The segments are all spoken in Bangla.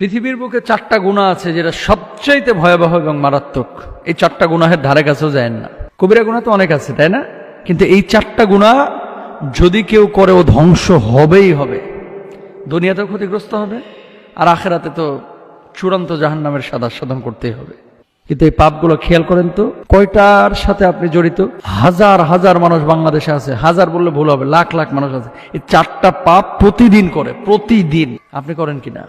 পৃথিবীর বুকে চারটা গুণা আছে যেটা সবচাইতে ভয়াবহ এবং মারাত্মক। এই চারটা গুণাহের ধারে কাছেও যায় না। কবিরা গুণা তো অনেক আছে, তাই না? কিন্তু এই চারটা গুণা যদি কেউ করে, ও ধ্বংস হবেই হবে। দুনিয়াতেও ক্ষতিগ্রস্ত হবে, আর আখেরাতে তো চূড়ান্ত জাহান নামের সাদা সাধন করতেই হবে। কিন্তু এই পাপগুলো খেয়াল করেন তো, কয়টার সাথে আপনি জড়িত? হাজার হাজার মানুষ বাংলাদেশে আছে। হাজার বললে ভুল হবে, লাখ লাখ মানুষ আছে। এই চারটা পাপ প্রতিদিন করে, প্রতিদিন। আপনি করেন কিনা?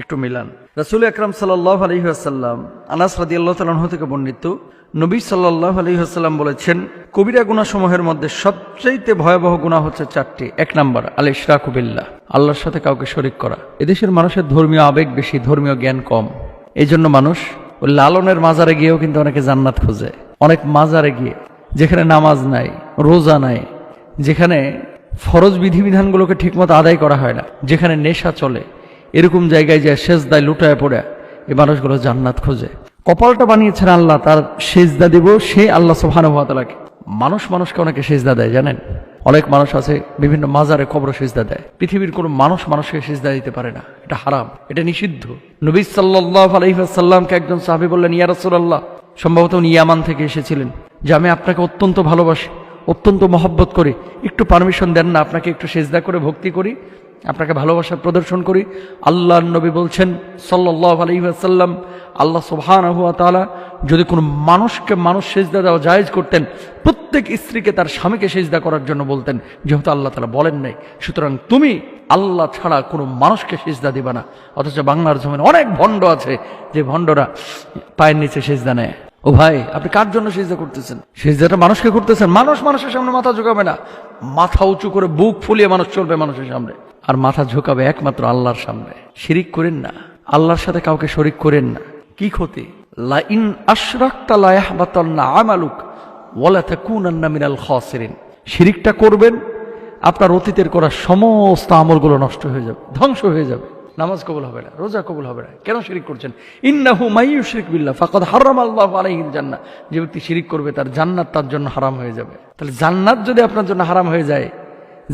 একটু মিলান। রাসুল আকরাম সাল্লাহ আলহিহাসাল্লাম আনাস রাদি আল্লাহ তালাহ থেকে বর্ণিত, নবী সাল্লাহ আলহিহাসাল্লাম বলেছেন, কবিরা গুণাসমূহের মধ্যে সবচাইতে ভয়াবহ গুণা হচ্ছে চারটি। এক নম্বর আল ইশরাকুবিল্লাহ আল্লাহর সাথে কাউকে শরিক করা। এদেশের মানুষের ধর্মীয় আবেগ বেশি, ধর্মীয় জ্ঞান কম। এই জন্য মানুষ ওই লালনের মাজারে গিয়েও কিন্তু অনেকে জান্নাত খোঁজে। অনেক মাজারে গিয়ে, যেখানে নামাজ নাই, রোজা নাই, যেখানে ফরজ বিধিবিধানগুলোকে ঠিকমতো আদায় করা হয় না, যেখানে নেশা চলে এরকম জায়গায় যায় সেজদায় লুটায় পড়ে এই মানুষগুলো জান্নাত খোঁজে। কপালটা বানিয়েছেন আল্লাহ, তার সেজদা দিব সে আল্লাহ সোহানুভাতালাকে মানুষ মানুষকে অনেকে সেজদা দেয়, জানেন? অনেক মানুষ আছে, বিভিন্ন মাজারে কবর সেজদা দেয়। পৃথিবীর কোনো মানুষ মানুষকে সেজদা দিতে পারে না। এটা হারাম, এটা নিষিদ্ধ। নবী সাল্লাহ আলহিহাসাল্লামকে একজন সাহাবি বললেন, ইয়া রাসূলুল্লাহ, সম্ভবত উনি ইয়ামান থেকে এসেছিলেন, যে আমি আপনাকে অত্যন্ত ভালোবাসি, অত্যন্ত মহব্বত করি। একটু পারমিশন দেন না, আপনাকে একটু সেজদা করে ভক্তি করি আপনাকে ভালোবাসা প্রদর্শন করি। আল্লাহ নবী বলছেন সাল্লাহ আলহিহাসাল্লাম আল্লাহ সোহান যদি কোনো মানুষকে মানুষ সেজদা দেওয়া জায়েজ করতেন, প্রত্যেক স্ত্রীকে তার স্বামীকে সেজদা করার জন্য বলতেন, যেহেতু আল্লাহ তালা বলেন নাই। সুতরাং তুমি আল্লাহ ছাড়া কোনো মানুষকে সেজদা দিবা না। অথচ বাংলার জমিনে অনেক ভণ্ড আছে, যে ভণ্ডরা পায়ের নিচে সেজদা নেয়। ও ভাই, আপনি কার জন্য সেজদা করতেছেন? সেজদাটা মানুষকে করতেছেন? মানুষ মানুষের সামনে মাথা ঝুঁকাবে না। মাথা উঁচু করে বুক ফুলিয়ে মানুষ চলবে মানুষের সামনে। আর মাথা ঝুঁকাবে একমাত্র আল্লাহর সামনে। শিরিক করেন না। আল্লাহর সাথে কাউকে শরিক করেন না। কি ক্ষতি? লা ইন আশরাকতা লা ইয়াহবাতান্না আমালুক ওয়ালা তাকুনান্না মিনাল খাসিরিন। শিরিকটা করবেন, আপনার অতীতের করা সমস্ত আমলগুলো নষ্ট হয়ে যাবে, ধ্বংস হয়ে যাবে। নামাজ কবুল হবে না, রোজা কবুল হবে না। কেন শিরিক করছেন? ইন্নাহু মাইয়ু শিরিক বিল্লাহ, ফাকাদ হারাম আল্লাহ আলাইহিল জান্নাহ। যে ব্যক্তি শিরিক করবে, তার জান্নাত তার জন্য হারাম হয়ে যাবে। তাহলে জান্নাত যদি আপনার জন্য হারাম হয়ে যায়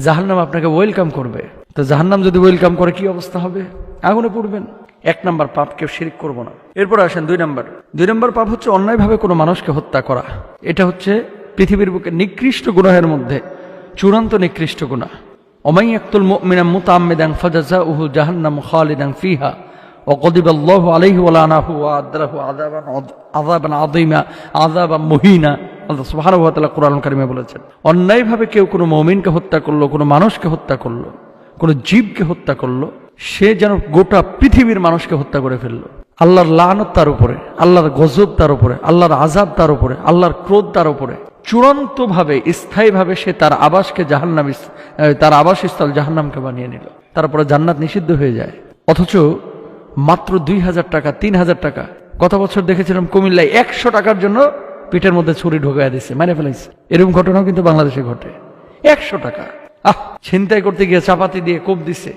জাহান্নাম আপনাকে ওয়েলকাম করবে তো জাহান্নাম যদি ওয়েলকাম করে কি অবস্থা হবে আগুনে পড়বেন এক নাম্বার পাপ কেউ শিরিক করবো না এরপর আসেন দুই নাম্বার দুই নাম্বার পাপ হচ্ছে অন্যায়ভাবে কোনো মানুষকে হত্যা করা এটা হচ্ছে পৃথিবীর বুকে নিকৃষ্ট গুনাহের মধ্যে চূড়ান্ত নিকৃষ্ট গুনাহ ওমাই আক্তুল মুমিনা মুতাআম্মিদান ফাজাযাউহু জাহান্নাম খালিদান ফিহা وغضب الله عليه ولعنه وأعد عذابا عذابا عظيما عذابا مهينا আল্লাহ ওয়া কোরআন কারিমে বলেছেন, অন্যায়ভাবে কেউ কোনো মুমিনকে হত্যা করল, কোনো মানুষকে হত্যা করল, কোনো জীবকে হত্যা করল, সে যেন গোটা পৃথিবীর মানুষকে হত্যা করে ফেলল। আল্লাহর লানত তার উপরে, আল্লাহর গজব তার উপরে, আল্লাহর আজাব তার উপরে, আল্লাহর ক্রোধ তার উপরে। চূড়ান্তভাবে, স্থায়ীভাবে সে তার আবাসকে জাহান্নাম, তার আবাসস্থল জাহান্নামকে বানিয়ে নিল। তারপরে জান্নাত নিষিদ্ধ হয়ে যায়। অথচ মাত্র দুই হাজার টাকা, তিন হাজার টাকা, গত বছর দেখেছিলাম কুমিল্লায় একশো টাকার জন্য পিঠের মধ্যে ছুরি ঢোকায় দিচ্ছে মানে ফেলাইছে। এরকম ঘটনাও কিন্তু বাংলাদেশে ঘটে। একশো টাকা। আহ, ছিনতাই করতে গিয়ে চাপাতি দিয়ে কোপ দিছে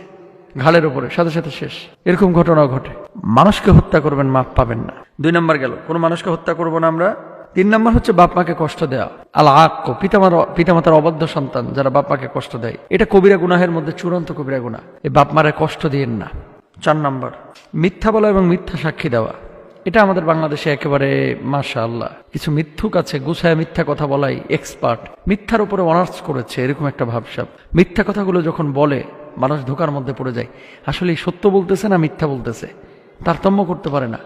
ঘাড়ের উপরে, সাথে সাথে শেষ। এরকম ঘটনাও ঘটে। মানুষকে হত্যা করবেন, মাপ পাবেন না। দুই নম্বর গেল, কোনো মানুষকে হত্যা করব না আমরা। তিন নম্বর হচ্ছে বাপ মাকে কষ্ট দেওয়া আল আক্য পিতামার পিতামাতার অবাধ্য সন্তান, যারা বাপ মাকে কষ্ট দেয়। এটা কবিরা গুনাহের মধ্যে চূড়ান্ত কবিরা গুনাহ। এই বাপ মারে কষ্ট দিয়েন না। চার নম্বর, মিথ্যা বলা এবং মিথ্যা সাক্ষী দেওয়া। এটা আমাদের বাংলাদেশে একেবারে মাশা আল্লাহ কিছু মিথ্যুক আছে, গুছায় মিথ্যা কথা বলাই এক্সপার্ট মিথ্যার উপরে অনার্স করেছে, এরকম একটা ভাবসাব। মিথ্যা কথাগুলো যখন বলে, মানুষ ধোকার মধ্যে পড়ে যায়। আসলে সত্য বলতেছে না মিথ্যা বলতেছে? তারতম্য করতে পারে না।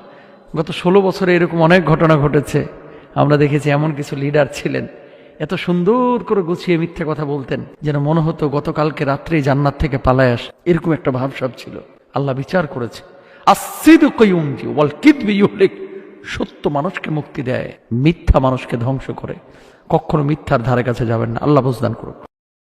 গত ষোলো বছরে এরকম অনেক ঘটনা ঘটেছে। আমরা দেখেছি এমন কিছু লিডার ছিলেন। এত সুন্দর করে গুছিয়ে মিথ্যা কথা বলতেন, যেন মনে হতো গতকালকে রাত্রেই জান্নাত থেকে পালায় আস। এরকম একটা ভাবসাব ছিল। আল্লাহ বিচার করেছে। সত্য মানুষকে মুক্তি দেয়, মিথ্যা মানুষকে ধ্বংস করে। কখনো মিথ্যার ধারে কাছে যাবেন না, আল্লাহ বুঝদান করুক